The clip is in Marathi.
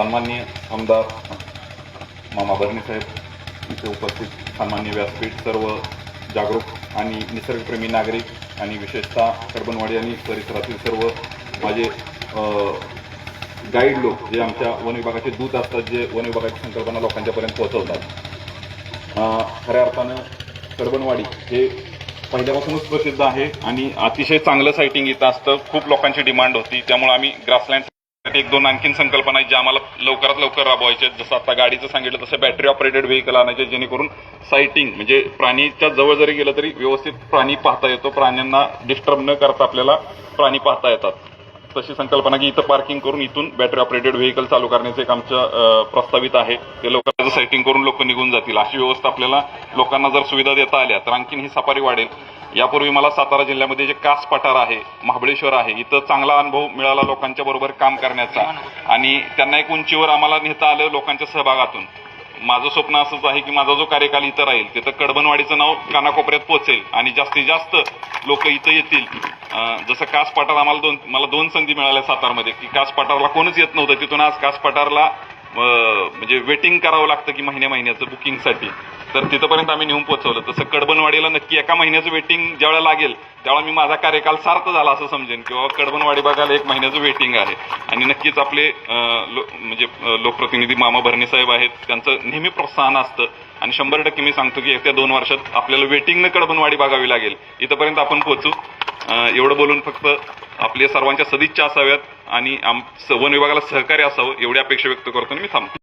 सन्मान्य आमदार मामा साहेब इथे उपस्थित सन्मान्य व्यासपीठ सर्व जागरूक आणि निसर्गप्रेमी नागरिक आणि विशेषतः कर्बनवाडी आणि परिसरातील सर्व माझे गाईड लोक जे आमच्या वन विभागाचे दूत असतात जे वन विभागाची संकल्पना लोकांच्यापर्यंत पोहोचवतात. खऱ्या अर्थानं कर्बनवाडी हे पहिल्यापासूनच प्रसिद्ध आहे आणि अतिशय चांगलं सायटिंग इथं असतं. खूप लोकांची डिमांड होती. त्यामुळे आम्ही ग्रासलँड एक दोन आणखीन संकल्पना आहेत ज्या आम्हाला लवकरात लवकर राबवायच्या आहेत. जसं आता गाडीचं सांगितलं तसं बॅटरी ऑपरेटेड व्हेकल आणायचे जेणेकरून सायटिंग म्हणजे प्राणीच्या जवळ जरी गेलं तरी व्यवस्थित प्राणी पाहता येतो. प्राण्यांना डिस्टर्ब न करता आपल्याला प्राणी पाहता येतात. तशी संकल्पना की इथं पार्किंग करून इथून बॅटरी ऑपरेटेड व्हेकल चालू करण्याचं एक आमचं प्रस्तावित आहे. ते लोकांचं सायटिंग करून लोक निघून जातील. अशी व्यवस्था आपल्याला लोकांना जर सुविधा देता आल्या तर आणखीन ही सफारी वाढेल. यापूर्वी मला सातारा जिल्ह्यामध्ये जे कास पठार आहे महाबळेश्वर आहे इथं चांगला अनुभव मिळाला लोकांच्या बरोबर काम करण्याचा. आणि त्यांना एक उंचीवर आम्हाला नेता आलं लोकांच्या सहभागातून. माझं स्वप्न असंच आहे की माझा जो कार्यकाल इथं राहील तिथं कडबनवाडीचं नाव कानाकोपऱ्यात पोहोचेल आणि जास्तीत जास्त लोक इथं येतील. जसं कास पठार आम्हाला दोन मला दोन संधी मिळाल्या सातारमध्ये की कास पठारला कोणच येत नव्हतं तिथून आज कास पठारला म्हणजे वेटिंग करावं लागतं की महिन्या महिन्याचं बुकिंगसाठी तर तिथंपर्यंत आम्ही नेऊन पोहोचवलं. तसं कडबनवाडीला नक्की एका महिन्याचं वेटिंग ज्यावेळेला लागेल त्यावेळेला मी माझा कार्यकाल सार्थ झाला असं समजेन. किंवा कडबनवाडी बघायला एक महिन्याचं वेटिंग आहे. आणि नक्कीच आपले लो- म्हणजे लोकप्रतिनिधी मामा भरणे साहेब आहेत त्यांचं नेहमी प्रोत्साहन असतं. आणि शंभर टक्के मी सांगतो की येत्या दोन वर्षात आपल्याला वेटिंगनं कडबनवाडी बघावी लागेल. इथंपर्यंत आपण पोहोचू. एवढं बोलून फक्त आपल्या सर्वांच्या सदिच्छा असाव्यात. आणि आम वन विभागाला सहकार्य असावं एवढी अपेक्षा व्यक्त करतो आणि मी थांबतो.